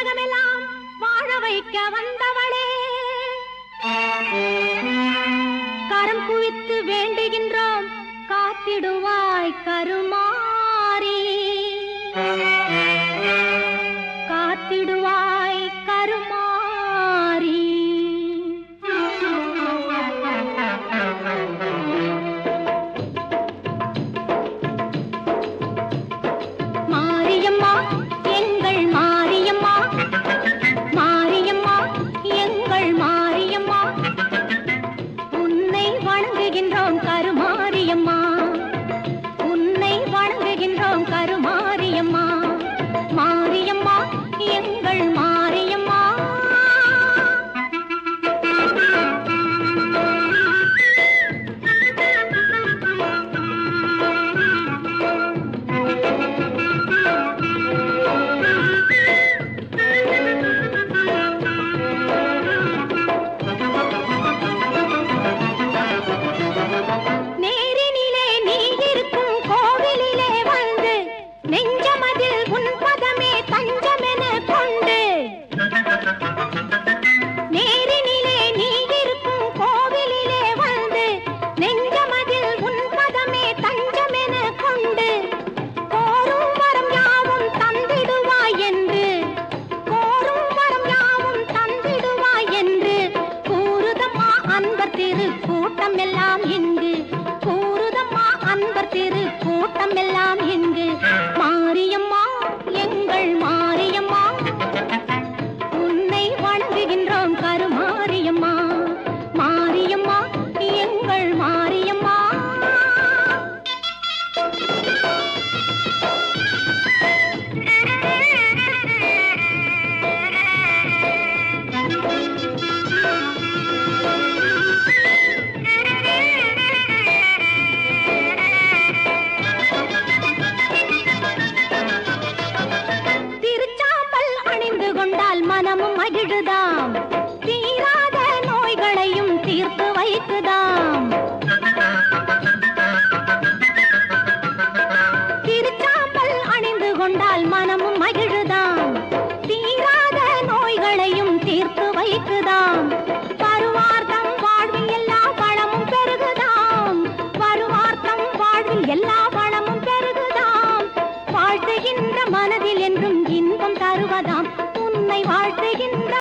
உலகமெல்லாம் வாழ வைக்க வந்தவளே. கரம் குவித்து வேண்டுகின்றோம் காத்திடுவாய் கரும் வணங்குகின்றோம் கருமாரியம்மா. கூட்டம் எல்லாம் இன்று தினமும் மகிழுதாம். தீராத நோய்களையும் தீர்த்து வைக்குதாம். திருச்சாம்பல் அணிந்து கொண்டால் மனமும் மகிழுதாம். தீராத நோய்களையும் தீர்த்து வைக்குதாம். வருவார்த்தம் வாழ்வில் எல்லா பழமும் பெருகுதாம். வருவார்த்தம் வாழ்வில் எல்லா பழமும் பெருகுதாம். வாழ்த்துகின்ற மனதில் என்றும் இன்பம் தருவதாம். உன்னை வாழ்த்துகின்ற